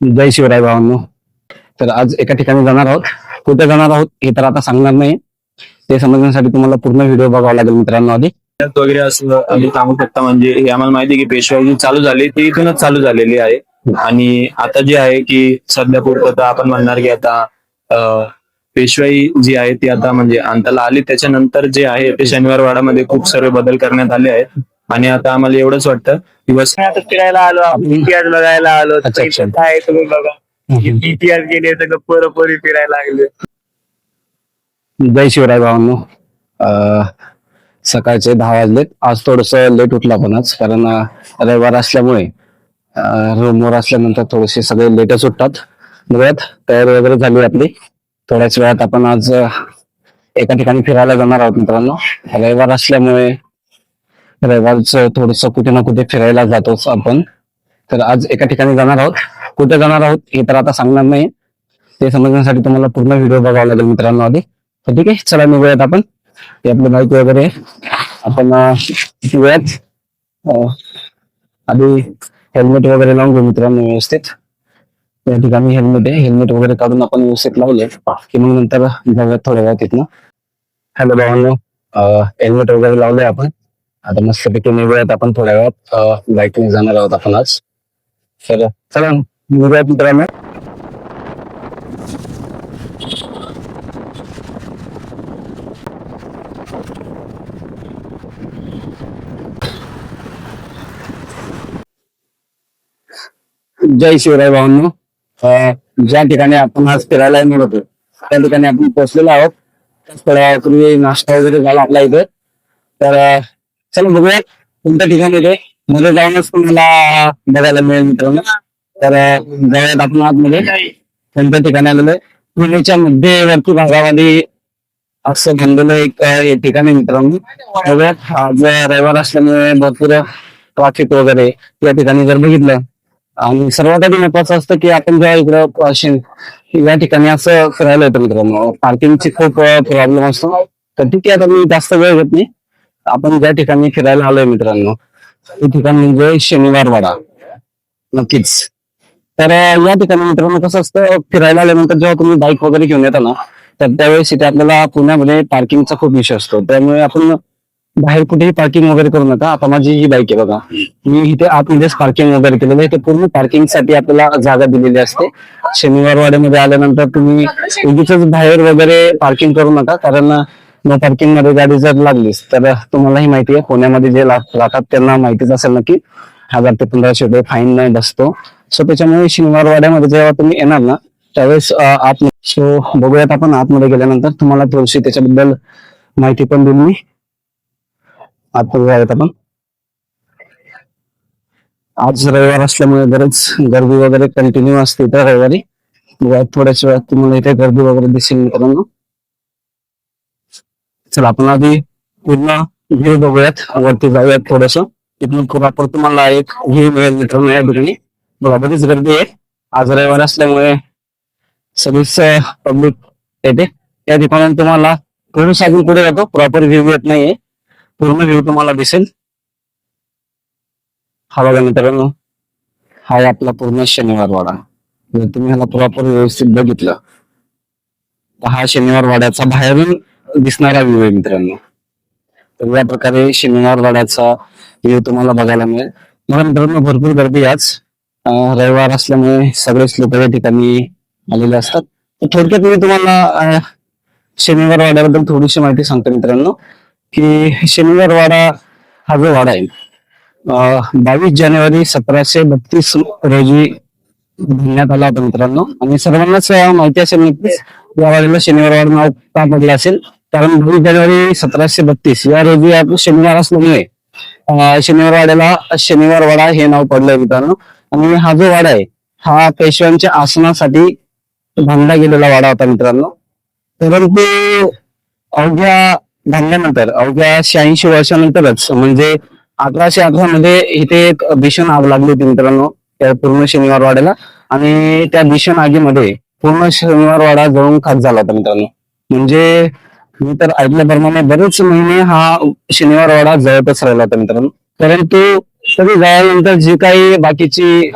जय शिवराय भावांनो. तर आज एका ठिकाणी जाणार आहोत. कुठे जाणार आहोत हे तर आता सांगणार नाही. ते समजण्यासाठी तुम्हाला पूर्ण व्हिडिओ बघावा लागेल मित्रांनो आधी. वगैरे असं आम्ही सांगू शकता म्हणजे हे आम्हाला माहिती की पेशवाई जी चालू झाली ती इथूनच चालू झालेली आहे. आणि आता जे आहे की सध्या पुरतं आपण म्हणणार की आता पेशवाई जी आहे ती आता म्हणजे अंताला आली. त्याच्यानंतर जे आहे ते शनिवार वाडामध्ये खूप सर्व बदल करण्यात आले आहेत. आणि आता आम्हाला एवढंच वाटतं. की बस आता फिरायला आलो आपण इतिहास बघायला आलो. अच्छा, अच्छा. इथं काय तुम्ही बघा. इतिहास गेले सगळं पोरपोरी फिरायला लागले. जय शिवराय भावांनो. अं, सकाळचे दहा वाजलेत. आज थोडस लेट उठला पण आज कारण अं, रविवार असल्यामुळे रूमवर असल्यानंतर थोडेसे सगळे लेटच उठतात. बघूयात तयारी वगैरे झाली आपली. थोड्याच वेळात आपण आज अं, एका ठिकाणी फिरायला जाणार आहोत मित्रांनो. रविवार असल्यामुळे रविवारचं थोडस कुठे ना कुठे फिरायला जातोच आपण. तर आज एका ठिकाणी जाणार आहोत. कुठे जाणार आहोत हे तर आता सांगणार नाही ते समजण्यासाठी तुम्हाला पूर्ण व्हिडिओ बघावा लागेल मित्रांनो आधी. तर ठीक आहे चला निघूयात आपण. ते आपली माहिती वगैरे आपण अं, आधी हेल्मेट वगैरे लावून घेऊ मित्रांनो व्यवस्थित. या ठिकाणी हेल्मेट आहे. हेल्मेट वगैरे काढून आपण व्यवस्थित लावले. की मग नंतर जाऊयात थोड्या वेळात तिथनं हॅलो भावांनो. हेल्मेट वगैरे लावलंय आपण. आता मस्तपैकी निघूयात आपण थोड्या वेळात बाईकने जाणार आहोत आपण आज तर चला निघूयात मित्रांनो जय शिवराय भावांनो अं, ज्या ठिकाणी आपण आज फिरायला येणार होतो त्या ठिकाणी आपण पोहोचलेलो आहोत त्याच थोड्या नाश्ता वगैरे झाला आपला इथे तर अं, चला बघूया. कोणत्या ठिकाणी ते? मध्ये जाऊनच तुम्हाला बघायला मिळेल मित्रांनो. तर जाऊयात आपण आतमध्ये. कोणत्या ठिकाणी आलेलं आहे? पुण्याच्या मध्यवर्ती भागामध्ये असं बनलेलं एक हे ठिकाण आहे मित्रांनो. बघूयात. आज रविवार असल्यामुळे भरपूर ट्रॅफिक वगैरे या ठिकाणी जर बघितलं. आणि सर्वात आधी महत्वाचं असतं की आपण जेव्हा इकडं या ठिकाणी असं फिरायला येतो मित्रांनो. पार्किंगची खूप प्रॉब्लेम असतो. तर ठीक आहे आता मी जास्त वेळ घेत नाही. आपण ज्या ठिकाणी फिरायला आलोय मित्रांनो ते ठिकाण म्हणजे शनिवार वाडा. नक्कीच. तर या ठिकाणी मित्रांनो कसं असतं फिरायला आल्यानंतर जेव्हा तुम्ही बाईक वगैरे घेऊन येता ना तर त्यावेळेस इथे आपल्याला पुण्यामध्ये पार्किंगचा खूप विषय असतो. त्यामुळे आपण बाहेर कुठेही पार्किंग वगैरे करू नका. आता माझी ही बाईक आहे बघा. मी इथे आतमध्येच पार्किंग वगैरे केलेलं आहे. ते पूर्ण पार्किंगसाठी आपल्याला जागा दिलेली असते. शनिवार वाड्यामध्ये आल्यानंतर तुम्ही उगीच बाहेर वगैरे पार्किंग करू नका. कारण नो पार्किंगमध्ये गाडी जर लागलीच तर तुम्हालाही माहिती आहे पुण्यामध्ये जे राहतात त्यांना माहितीच असेल ना की हजार ते पंधराशे रुपये फाईन नाही बसतो. सो त्याच्यामुळे शनिवारवाड्यामध्ये जेव्हा तुम्ही येणार ना त्यावेळेस आत सो बघूयात आपण आतमध्ये गेल्यानंतर तुम्हाला थोडीशी त्याच्याबद्दल माहिती पण देईल मी. आतमध्ये जाऊयात आपण. आज रविवार असल्यामुळे बरेच गर्दी वगैरे कंटिन्यू असते इथं रविवारी. थोड्याच वेळात तुम्हाला इथे गर्दी वगैरे दिसेल मित्रांनो. चला आपण आधी पूर्ण व्ह्यू बघूयात. वरती जाऊयात थोडस. इथून प्रॉपर तुम्हाला एक व्ह्यू मिळेल मित्रांनो या ठिकाणी बघा बरीच गर्दी आहे. आज रविवार असल्यामुळे सगळीच पब्लिक येते. या ठिकाणी तुम्हाला थोडस अजून पुढे जातो. प्रॉपर व्ह्यू येत नाहीये. पूर्ण व्ह्यू तुम्हाला दिसेल. हा बघा मित्रांनो. हा आपला पूर्ण शनिवार वाडा. जर तुम्ही ह्याला प्रॉपर व्यवस्थित बघितलं तर हा शनिवार वाड्याचा बाहेरून दिसणारा व्ह्यू आहे मित्रांनो. तर या प्रकारे शनिवार वाड्याचा व्ह्यू तुम्हाला बघायला मिळेल. मला मित्रांनो भरपूर गर्दी आज. रविवार असल्यामुळे सगळेच लोक या ठिकाणी आलेले असतात. तर थोडक्यात मी तुम्हाला शनिवार वाड्याबद्दल थोडीशी माहिती सांगतो मित्रांनो की शनिवार वाडा हा जो वाडा आहे बावीस जानेवारी सतराशे बत्तीस रोजी घेण्यात आला होता मित्रांनो. आणि सर्वांनाच माहिती असेल नक्कीच या वाडीला शनिवार वाडा नाव का पडलं असेल? कारण दोन जानेवारी सतराशे बत्तीस या रोजी आपलं शनिवार असल्यामुळे शनिवार वाड्याला शनिवार वाडा हे नाव पडलंय मित्रांनो. आणि हा जो वाडा आहे हा पेशव्यांच्या आसनासाठी बांधला गेलेला वाडा होता मित्रांनो. परंतु अवघ्या बांधल्यानंतर अवघ्या शहाऐंशी वर्षानंतरच म्हणजे अठराशे अठरा मध्ये इथे एक भीषण आग लागली होती मित्रांनो त्या पूर्ण शनिवार वाड्याला आणि त्या भीषण आगीमध्ये पूर्ण शनिवार वाडा जळून खास झाला होता मित्रांनो. म्हणजे मी तर ऐकल्याप्रमाणे बरेच महिने हा शनिवार वाडा जळतच राहिला होता मित्रांनो. परंतु तरी जळाल्यानंतर जी काही बाकीची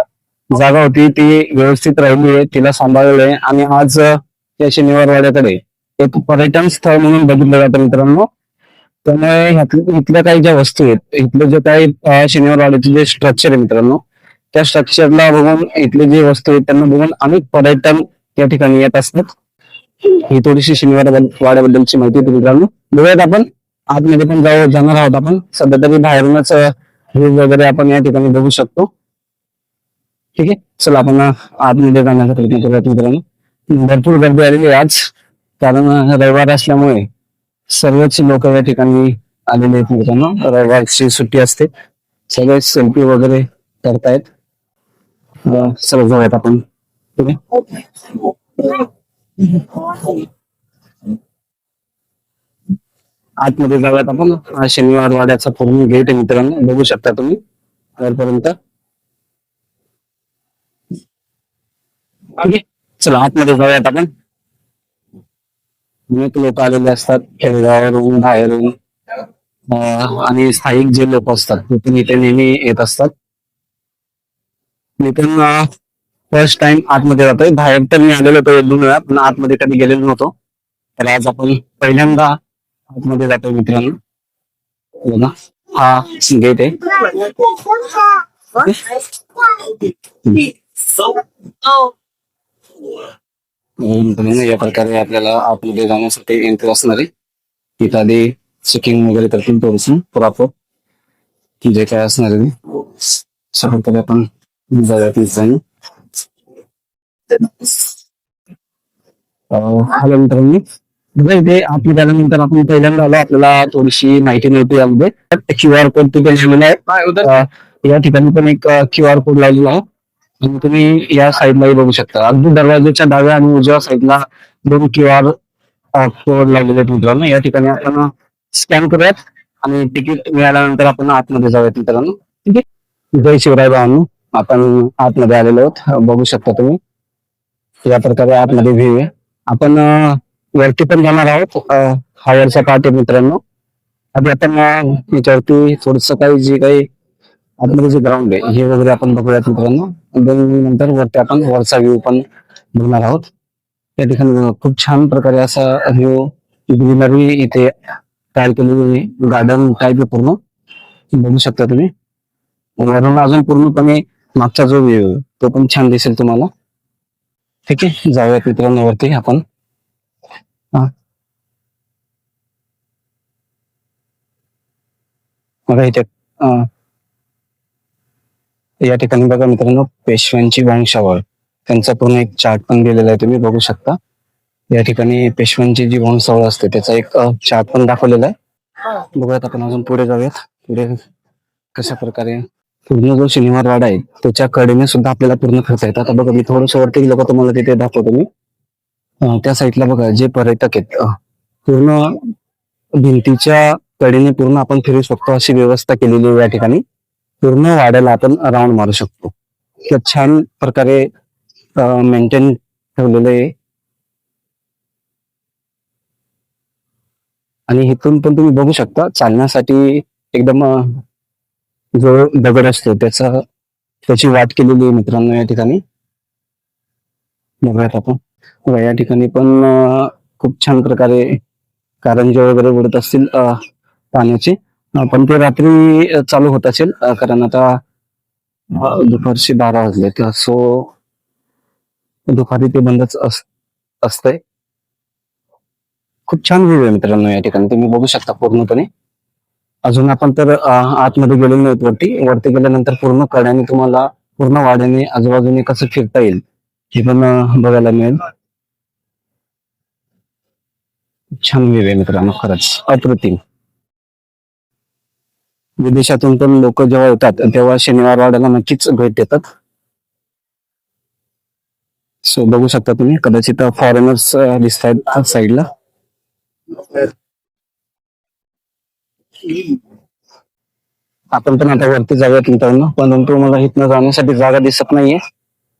जागा होती ती व्यवस्थित राहिली आहे तिला सांभाळलंय आणि आज या शनिवार वाड्याकडे एक पर्यटन स्थळ म्हणून बघितलं जातं मित्रांनो. त्यामुळे इथल्या काही ज्या वस्तू आहेत इथलं जे काही शनिवार वाड्याचे जे स्ट्रक्चर आहे मित्रांनो त्या स्ट्रक्चरला बघून इथले जे वस्तू आहेत त्यांना बघून अनेक पर्यटन या ठिकाणी येत असतात. ही थोडीशी शनिवार वाड्याबद्दलची माहिती होती मित्रांनो. बघूयात आपण. आतमध्ये पण जाऊ जाणार आहोत आपण. सध्या तरी बाहेरूनच व्ह्यू वगैरे आपण या ठिकाणी बघू शकतो. ठीक आहे? चला आपण आतमध्ये जाण्याचा प्रयत्न करूयात मित्रांनो. भरपूर गर्दी आलेली आहे आज. कारण रविवार असल्यामुळे सर्वच लोक या ठिकाणी आलेले आहेत मित्रांनो. रविवारची सुट्टी असते. सगळे सेल्फी वगैरे करतायत. अं, चला जाऊयात आपण. ठीक आहे? आतमध्ये जाऊयात आपण. शनिवार वाड्याचा पूर्ण गेट आहे मित्रांनो. बघू शकता तुम्ही. वरपर्यंत चला आतमध्ये जाऊयात आपण. अनेक लोक आलेले असतात. खेडेगावावरून बाहेरून. आणि स्थायिक जे लोक असतात ते पण इथे नेहमी येत असतात. मी पण फर्स्ट टाइम आतमध्ये जातोय. बाहेर तर मी आलेलो होतो दोन वेळा पण आतमध्ये कधी गेलेलो नव्हतो. तर आज आपण पहिल्यांदा आतमध्ये जातोय मित्रांनो. बघा हा गेट आहे या प्रकारे आपल्याला आतमध्ये जाण्यासाठी एंट्री असणार आहे. तिथं आधी चेकिंग वगैरे करतील थोडस प्रॉपर जे काय असणार आहे? ते. अशा प्रकारे आपण जाऊयात हॅलो मित्रांनो. बघा इथे आपल्या आल्यानंतर आपण पहिल्यांदा आलो आपल्याला थोडीशी माहिती नव्हती यामध्ये. क्यू आर कोड तिथे लिहिलेला आहे या ठिकाणी पण एक क्यू आर कोड लावलेला आहे. आणि तुम्ही या साईडलाही बघू शकता. अगदी दरवाजाच्या डाव्या आणि उजव्या साईडला दोन क्यू आर कोड लावलेले आहेत मित्रांनो. या ठिकाणी आपण स्कॅन करूयात. आणि तिकीट मिळाल्यानंतर आपण आतमध्ये जाऊयात मित्रांनो. ठीक आहे. जय शिवराय भावांनो आपण आतमध्ये आलेलो आहोत. बघू शकता तुम्ही. या प्रकारे आतमध्ये व्ह्यू आहे. आपण वरती पण जाणार आहोत. हायरच्या हा मित्रांनो. आधी आपण याच्यावरती थोडस काही जे काही आतमध्ये जे ग्राउंड आहे हे वगैरे आपण बघूयात मित्रांनो. नंतर वरती आपण वरचा व्ह्यू पण बघणार आहोत. या ठिकाणी खूप छान प्रकारे असा व्ह्यू ग्रीनरी इथे तयार केलेली गार्डन टाईप आहे पूर्ण. बघू शकता तुम्ही. वरून अजून पूर्णपणे मागचा जो व्ह्यू तो पण छान दिसेल तुम्हाला. ठीक आहे जाऊयात मित्रांनो वरती आपण. बघा इथे या ठिकाणी बघा मित्रांनो पेशव्यांची वंशावळ. त्यांचा पूर्ण एक चार्ट पण दिलेला आहे तुम्ही बघू शकता. या ठिकाणी पेशव्यांची जी वंशावळ असते त्याचा एक चार्ट पण दाखवलेला आहे. बघूयात आपण अजून पुढे जाऊयात. पुढे कशा प्रकारे पूर्ण जो शनिवार वाडा आहे त्याच्या कडेने सुद्धा आपल्याला पूर्ण फिरता येतं. आता बघा मी थोडस वरती गेलो तुम्हाला तिथे दाखवतो मी. त्या साईडला बघा जे पर्यटक आहेत पूर्ण भिंतीच्या कडेने पूर्ण आपण फिरू शकतो अशी व्यवस्था केलेली आहे या ठिकाणी. पूर्ण वाड्याला आपण राऊंड मारू शकतो. इतक्या छान प्रकारे मेंटेन ठेवलेलं आहे. आणि इथून पण तुम्ही बघू शकता चालण्यासाठी एकदम जो दगड असतो त्याचा त्याची वाट केलेली आहे मित्रांनो या ठिकाणी. बघूयात आपण. बघा या ठिकाणी पण खूप छान प्रकारे कारंजे वगैरे उडत असतील पाण्याचे. पण ते रात्री चालू होत असेल कारण आता दुपारचे बारा वाजले. तर सो दुपारी ते बंदच अस- असतंय. खूप छान व्ह्यू आहे मित्रांनो या ठिकाणी. तुम्ही बघू शकता पूर्णपणे. अजून आपण तर आतमध्ये गेलेलो नाही वरती. वरती गेल्यानंतर पूर्ण कड्याने तुम्हाला पूर्ण वाड्याने आजूबाजूने कसं फिरता येईल हे पण बघायला मिळेल. छान व्ह्यू आहे मित्रांनो खरंच. अप्रतिम. विदेशातून पण लोक जेव्हा येतात तेव्हा शनिवार वाड्याला नक्कीच भेट देतात. सो बघू शकता तुम्ही कदाचित फॉरेनर्स दिसत आहेत साईडला आपण पण आता वरती जाऊयात मित्रांनो. परंतु मला इथनं जाण्यासाठी जागा दिसत नाहीये.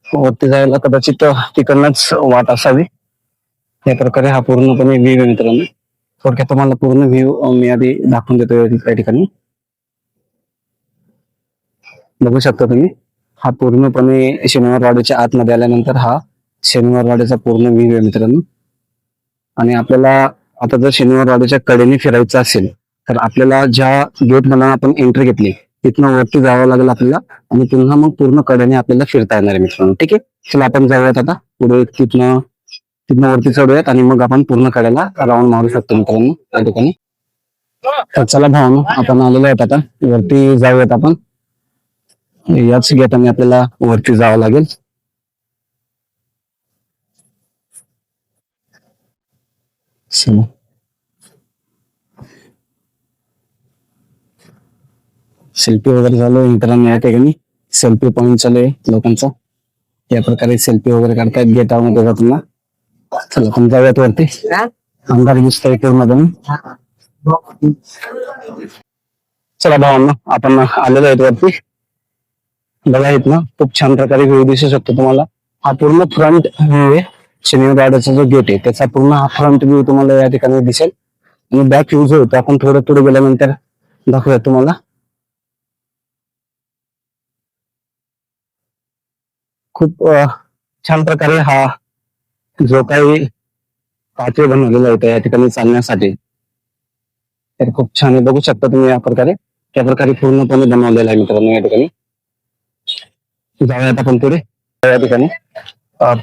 वरती जायला कदाचित तिकडनंच वाट असावी. या प्रकारे हा पूर्णपणे व्ह्यू आहे मित्रांनो. थोडक्यात तुम्हाला पूर्ण व्ह्यू मी आधी दाखवून देतो या ठिकाणी. बघू शकता तुम्ही हा पूर्णपणे शनिवारवाड्याच्या आतमध्ये आल्यानंतर हा शनिवारवाड्याचा पूर्ण व्ह्यू आहे मित्रांनो. आणि आपल्याला आता जर शनिवारवाड्याच्या कडेने फिरायचं असेल तर आपल्याला ज्या गेट मला आपण एंट्री घेतली तिथनं वरती जावं लागेल आपल्याला आणि पुन्हा मग पूर्ण कड्याने आपल्याला फिरता येणार आहे मित्रांनो. ठीक आहे? चला आपण जाऊयात आता. पुढे तिथनं तिथनं वरती चढूयात आणि मग आपण पूर्ण कडेला राऊंड मारू शकतो मित्रांनो त्या ठिकाणी. तर चला भावानो आपण आलेलो आहेत आता. वरती जाऊयात आपण. याच गेटाने आपल्याला वरती जावं लागेल. चला. सेल्फी वगैरे झालो मित्रांनो या ठिकाणी सेल्फी पॉइंट चालू आहे लोकांचा. या प्रकारे सेल्फी वगैरे काढतायत गेटामध्ये जाताना. चला आपण जाऊयात वरती. अंधार दिसतोय पूर्ण चला भावांना आपण आलेलो आहेत वरती. बघा येत ना खूप छान प्रकारे व्ह्यू दिसू शकतो तुम्हाला. हा पूर्ण फ्रंट व्ह्यू आहे. शनिवारवाड्याचा जो गेट आहे त्याचा पूर्ण हा फ्रंट व्ह्यू तुम्हाला या ठिकाणी दिसेल. आणि बॅक व्ह्यू जो होतो आपण थोडं पुढे गेल्यानंतर दाखवूया तुम्हाला. खूप छान प्रकारे हा जो काही पाचवे बनवलेला होता या ठिकाणी चालण्यासाठी. तर खूप छान आहे. बघू शकता तुम्ही या प्रकारे. त्या प्रकारे पूर्णपणे बनवलेला आहे मित्रांनो या ठिकाणी. जाऊयात आपण पुढे. या ठिकाणी.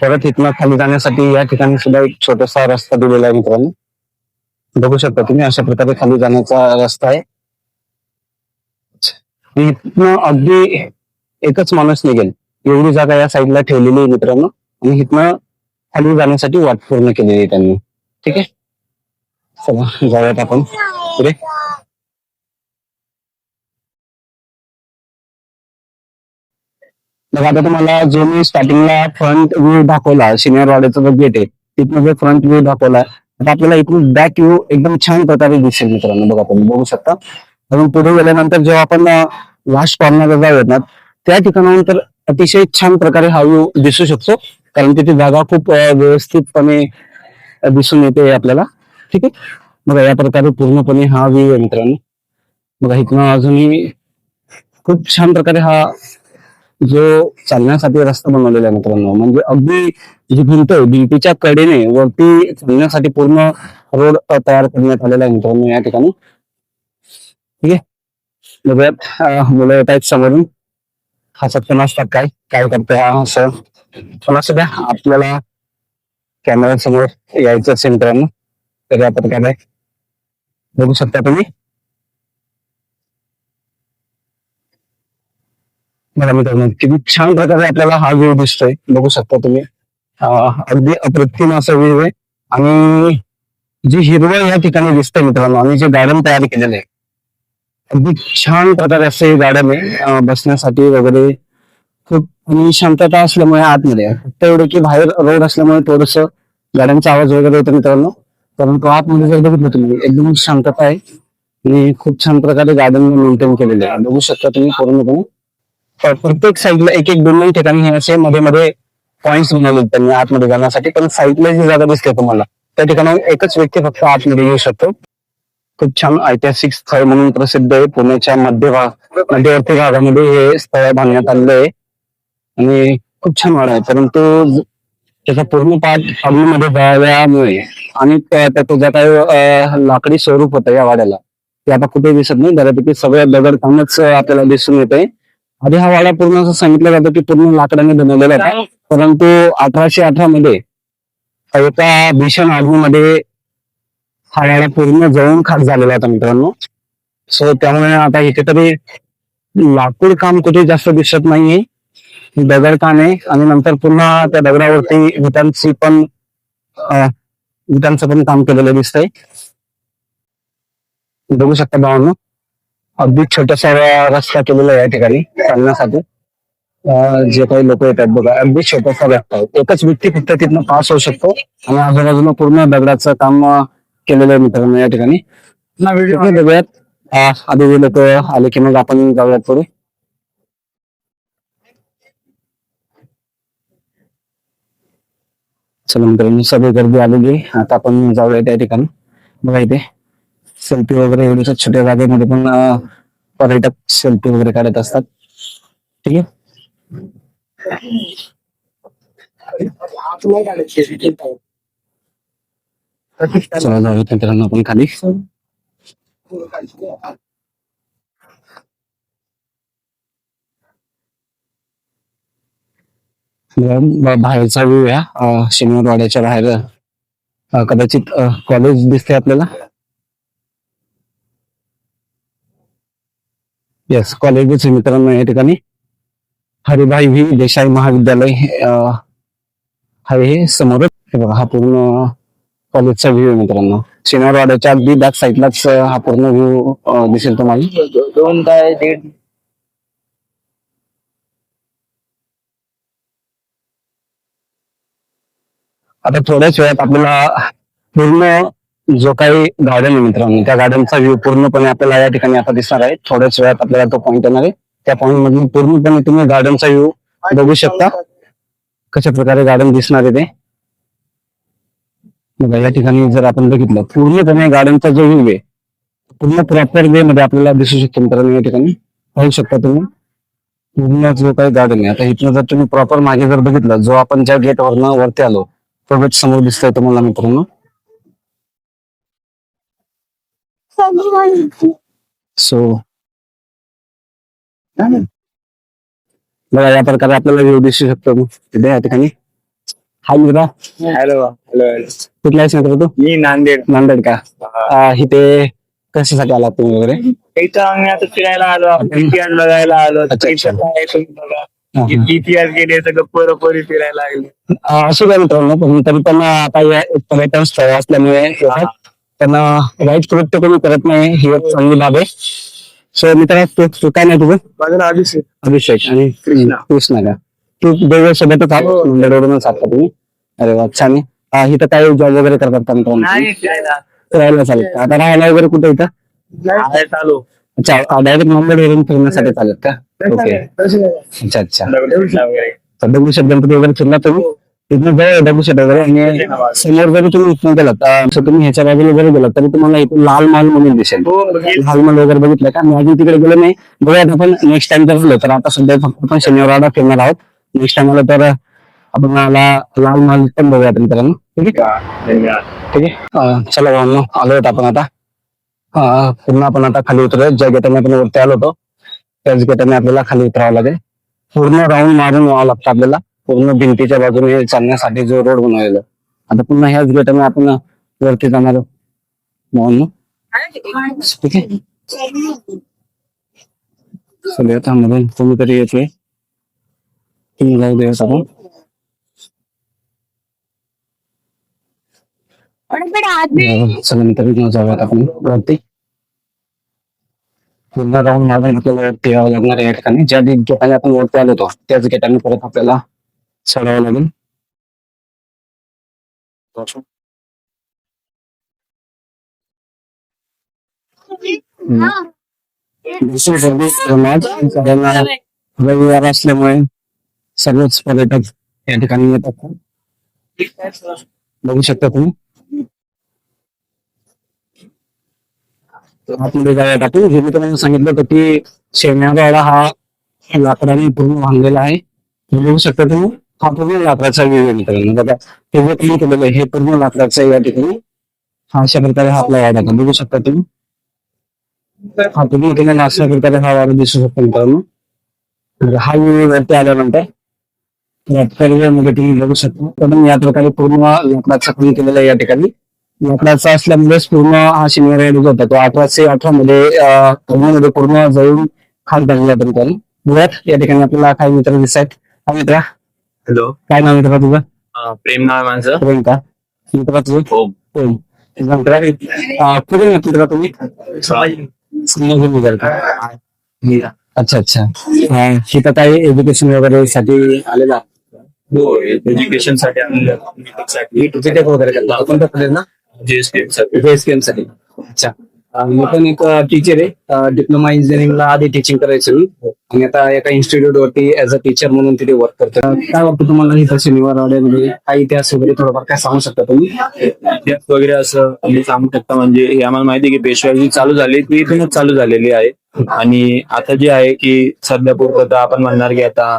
परत इथनं खाली जाण्यासाठी या ठिकाणी सुद्धा एक छोटासा रस्ता दिलेला आहे मित्रांनो. बघू शकता तुम्ही अशा प्रकारे खाली जाण्याचा रस्ता आहे. इथनं अगदी एकच माणूस निघेल. एवढी जागा या साईडला ठेवलेली आहे मित्रांनो. आणि इथनं खाली जाण्यासाठी वाट पूर्ण केलेली आहे त्यांनी. ठीक आहे? चला जाऊयात आपण पुढे. बघा आता तुम्हाला जो मी स्टार्टिंगला फ्रंट व्ह्यू दाखवला सिनियर वाड्याचा जो गेट आहे तिथनं जो फ्रंट व्ह्यू दाखवला आता आपल्याला इथून बॅक व्ह्यू एकदम छान प्रकारे दिसेल मित्रांनो. बघा आपण बघू शकता. अजून पुढे गेल्यानंतर जेव्हा आपण लास्ट कॉर्नरला जाऊयात ना त्या ठिकाणाहून तर अतिशय छान प्रकारे हा व्ह्यू दिसू शकतो. कारण तिथे जागा खूप व्यवस्थितपणे दिसून येते आपल्याला. ठीक आहे? बघा या प्रकारे पूर्णपणे हा व्ह्यू आहे मित्रांनो. बघा इथनं अजूनही खूप छान प्रकारे हा जो चालण्यासाठी रस्ता बनवलेला आहे मित्रांनो. म्हणजे अगदी जी भिंत आहे भिंतीच्या कडेने वरती चालण्यासाठी पूर्ण रोड तयार करण्यात आलेला आहे मित्रांनो या ठिकाणी. ठीक आहे? बघूयात मुलं येत आहेत समोरून हा पण असतात काय काय करतोय? हा असं पण असं द्या आपल्याला कॅमेरा समोर यायचं असेल मित्रांनो तर या प्रकारे बघू शकता तुम्ही. मला मित्रांनो किती छान प्रकारे आपल्याला हा व्ह्यू दिसतोय. बघू शकता तुम्ही. अगदी अप्रतिम असा व्ह्यू आहे. आणि जी हिरवळ या ठिकाणी दिसतंय मित्रांनो आणि जे गार्डन तयार केलेलं आहे. अगदी छान प्रकारे असे गार्डन आहे. बसण्यासाठी वगैरे खूप आणि शांतता असल्यामुळे आतमध्ये. फक्त एवढं की बाहेर रोड असल्यामुळे थोडस गाड्यांचा आवाज वगैरे येतो मित्रांनो. परंतु आतमध्ये जर बघितलं तुम्ही एकदम शांतता आहे. आणि खूप छान प्रकारे गार्डन मेंटेन केलेले आहे. बघू शकता तुम्ही पूर्णपणे. प्रत्येक साईडला एक एक दोन दोन ठिकाणी हे असे मध्ये मध्ये पॉइंट्स बनवले त्यांनी आतमध्ये जाण्यासाठी. पण साईडला जी जागा दिसते तुम्हाला त्या ठिकाणी एकच व्यक्ती फक्त आतमध्ये येऊ शकतो. खूप छान ऐतिहासिक स्थळ म्हणून प्रसिद्ध आहे. पुण्याच्या मध्यभाग मध्यवर्ती भागामध्ये हे स्थळ बांधण्यात आलेलं आहे. आणि खूप छान वाडा आहे. परंतु त्याचा पूर्ण पाठ अग्नीमध्ये जाळल्यामुळे आणि त्या- त्याचं काही लाकडी स्वरूप होतं या वाड्याला ते आता कुठे दिसत नाही. बऱ्यापैकी सगळ्या दगड कामच आपल्याला दिसून येत आहे आधी हा वाडा पूर्ण असं सांगितलं जातं की पूर्ण लाकडाने बनवलेला आहे. परंतु अठराशे अठरा मध्ये एका भीषण आगीमध्ये हरियाणा पूर्ण जळून खाक झालेला आता मित्रांनो. सो त्यामुळे आता इथे तरी लाकूड काम कुठे जास्त दिसत नाहीये. दगड काम आहे आणि नंतर पुन्हा त्या दगडावरती विटांची पण विटांचं पण काम केलेलं दिसतंय. बघू शकता भावांनो अगदी छोटासा रस्ता केलेला आहे या ठिकाणी चालण्यासाठी. जे काही लोक येतात बघा अगदी छोटासा रस्ता आहे एकच व्यक्ती फक्त तिथनं पास होऊ शकतो आणि आजूबाजूला पूर्ण दगडाचं काम केलेलं आहे मित्रांनो या ठिकाणी. ठीक आहे, बघूयात. आधी लोक आले की मग आपण जाऊयात पुढे. चला मित्रांनो सगळी गर्दी आलेली आता आपण जाऊया त्या ठिकाणी. बघा इथे सेल्फी वगैरे एवढ्या छोट्या जागेमध्ये पण पर्यटक सेल्फी वगैरे काढत असतात. ठीक आहे? चला जाऊयात मित्रांनो आपण खाली. बाहेरचा व्ह्यू या. अं, बाहेर. कदाचित कॉलेज दिसते आपल्याला. येस कॉलेज दिसते मित्रांनो या ठिकाणी. हरिभाई व्ही देसाई महाविद्यालय आहे हे समोरच. हे बघा हा पूर्ण कॉलेजचा व्ह्यू आहे मित्रांनो. शनिवार वाड्याच्या अगदी बॅक साईडलाच हा पूर्ण व्ह्यू दिसेल तुम्हाला. दोन काय दीड? आता थोड्याच वेळात आपल्याला पूर्ण जो काही गार्डन आहे मित्रांनो त्या गार्डनचा व्ह्यू पूर्णपणे आपल्याला या ठिकाणी आता दिसणार आहे. थोड्याच वेळात आपल्याला तो पॉईंट येणार आहे. त्या पॉईंट मधून पूर्णपणे तुम्ही गार्डनचा व्ह्यू बघू शकता. कशा प्रकारे गार्डन दिसणार आहे ते. बघा या ठिकाणी जर आपण बघितलं पूर्णपणे गार्डनचा जो व्ह्यू आहे पूर्ण प्रॉपर वे मध्ये आपल्याला दिसू शकतो मित्रांनो या ठिकाणी. पाहू शकता तुम्ही. पूर्ण जो काही गार्डन आहे आता इथनं जर तुम्ही प्रॉपर मागे जर बघितलं जो आपण ज्या गेट वरनं वरती आलो तो गेट समोर दिसतोय तुम्हाला मित्रांनो. सो बघा या प्रकारे आपल्याला व्ह्यू दिसू शकतो. या ठिकाणी. हाय मित्रा हॅलो हॅलो हॅलो कुठला आहेस मित्र तू? मी नांदेड. नांदेड का? इथे कशासाठी आला तुम्ही वगैरे? इथं आम्ही आता फिरायला आलो. पीटीआर बघायला आलो. अच्छा, अच्छा. इथं काय तुम्ही बघा. हा, हा. पीटीआर गेले सगळं पोरपोरी फिरायला लागले अं, असं काय मित्रांनो पण तरी त्यांना आता या पर्यटन स्थळ असल्यामुळे. त्यांना वाईट कृत्य कोणी करत नाही ही एक चांगली बाब आहे. सो मित्र तू तू काय नाही तुझं? माझं नाव अभिषेक. अभिषेक आणि कृष्णा. कृष्णा का? तू आहात? आहात का तुम्ही? अरे वा छान आहे. इथं काय जॉब वगैरे करतात का मित्रांनो? नाही फिरायला राहायला चालेल आता राहायला वगैरे कुठे इथं? आहे चालू. अच्छा डायरेक्ट नांदेडवरून फिरण्यासाठी चालेल का? ओके अच्छा अच्छा. तर दगडूशेठ गणपती वगैरे फिरला तुम्ही? तिथून जवळ आहे दगडूशेठ वगैरे आणि समोर जरी तुम्ही इथून गेलात अं, असं तुम्ही ह्याच्या बाजूला जरी गेलात तरी तुम्हाला इथून लाल महाल म्हणून दिसेल. हो. लाल महाल वगैरे बघितलं का? मी अजून तिकडे गेलो नाही. बघूयात आपण नेक्स्ट टाइम जर गेलो तर आता सध्या फक्त आपण शनिवारवाडा फिरणार आहोत. नेक्स्ट टाइम आलं तर आपण मला लाल महाल पण बघूयात मित्रांनो ठीक आहे? ठीक आहे? चला भावांनो आलो आहोत आपण आता. पूर्ण आपण आता खाली उतरूयात ज्या गेटाने आपण वरती आलो होतो त्याच गेटाने आपल्याला खाली उतरावं लागेल. पूर्ण राऊंड मारून यावं लागतं आपल्याला. पूर्ण भिंतीच्या बाजूने चालण्यासाठी जो रोड बनवलेला. आता पुन्हा ह्याच गेटाने आपण वरती जाणार ठीक आहे? थांबून कोणीतरी येते तुम्ही जाऊ देऊयात आपण अं, चला जाऊयात आपण वरती. पूर्ण राऊंड मारून आपल्याला वरती यावं लागणार आहे या ठिकाणी ज्या गेटाने आपण वरती आलो होतो त्याच गेटाने परत आपल्याला चढावं लागेल. दुसरी गर्दी रविवार असल्यामुळे सर्वच पर्यटक या ठिकाणी येतात बघू शकता तुम्ही. आतमध्ये जाऊयात जे मी तुम्हाला सांगितलं होतं की शेण्यावाडा हा लाकडाने पूर्ण बांधलेला आहे. बघू शकता तुम्ही. हा पूर्ण लाकडाचा व्ह्यू आहे मित्रांनो. बघा हे केलेलं हे पूर्ण लाकडाचा या ठिकाणी हा अशा प्रकारे हा आपला याड आहे. बघू शकता तुम्ही. हा तुम्ही केलेला अशा प्रकारे हा वाडा दिसू शकतो मित्रांनो. हा व्ह्यू वरती आल्यानंतर मध्ये बघू शकता पण या प्रकारे पूर्ण लाकडाचं काम केलेलं आहे या ठिकाणी. लाकडाचा असल्यामुळेच पूर्ण हा शनिवार होता. तो अठराशे अठरा मध्ये पूर्णमध्ये पूर्ण जळून खाली बघूयात. या ठिकाणी आपल्याला काही मित्र दिसत हा मित्रा. हॅलो काय नाव मित्रा तुझं? प्रेम नाव आहे माझं. प्रियंका. मित्रा तुझं. मित्रा अं, कुठे मित्रा तुम्ही? का? अच्छा अच्छा. इथं काही एज्युकेशन वगैरे साठी आलेला. हो एज्युकेशनसाठी आलेलं टेक वगैरे करता. कोणत्या कॉलेज ना? जीएसटी साठी. अच्छा. मी पण एक टीचर आहे. डिप्लोमा इंजिनिअरिंगला आधी टीचिंग करायचं मी. आणि आता एका इन्स्टिट्यूट वरती ऍज अ टीचर म्हणून तिथे वर्क करतो काय वाटतं तुम्हाला इथं शनिवार वाड्यामध्ये काही इतिहास वगैरे थोडंफार काय सांगू शकता तुम्ही? इतिहास वगैरे असं तुम्ही सांगू शकता म्हणजे हे आम्हाला माहिती आहे की पेशवाई चालू झाली ती इथूनच चालू झालेली आहे. आणि आता जे आहे की सध्या पूर्तता आपण म्हणणार की आता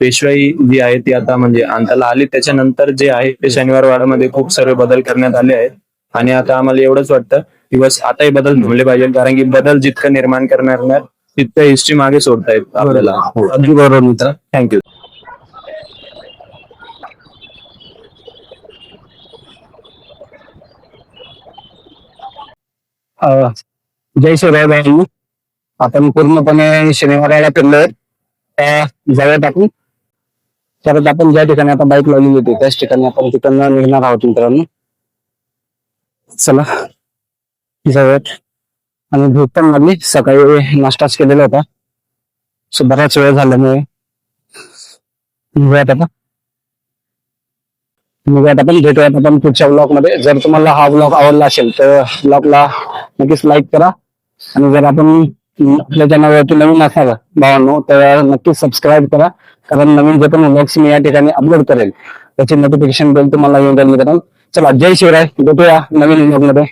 पेशवाई जी आहे ती आता म्हणजे अंताला आली. त्याच्यानंतर जे आहे ते शनिवार वाड्यामध्ये खूप सर्व बदल करण्यात आले आहेत. आणि आता आम्हाला एवढंच वाटतं की बस आताही बदल थांबले पाहिजे कारण की बदल जितकं निर्माण करणार नाही तितकं हिस्ट्री मागे सोडतायत आपल्याला. हो. अगदी बरोबर मित्र. थँक्यू अं, जय शिवराय भाऊ आपण पूर्णपणे शनिवाराला फिरलोय त्या जागा टाकून परत आपण ज्या ठिकाणी आता बाईक लावलेली होती त्याच ठिकाणी आपण तिकडनं निघणार आहोत मित्रांनो. चला. जाऊयात आणि भूक पण लागली. सकाळी नाश्ताच केलेला होता. सो बराच वेळ झाल्यामुळे निघूयात आता. निघूयात आपण. भेटूयात आपण पुढच्या ब्लॉगमध्ये. जर तुम्हाला हा ब्लॉग आवडला असेल तर ब्लॉगला नक्कीच लाईक करा. आणि जर आपण आपल्या चॅनलवरती नवीन असाल भावांनो तर नक्की सबस्क्राईब करा. कारण नवीन जे पण व्लॉग्स मी या ठिकाणी अपलोड करेल त्याची नोटिफिकेशन बेल तुम्हाला येऊन जाईल मित्रांनो. चला जय शिवराय. भेटूया नवीन व्लॉगमध्ये.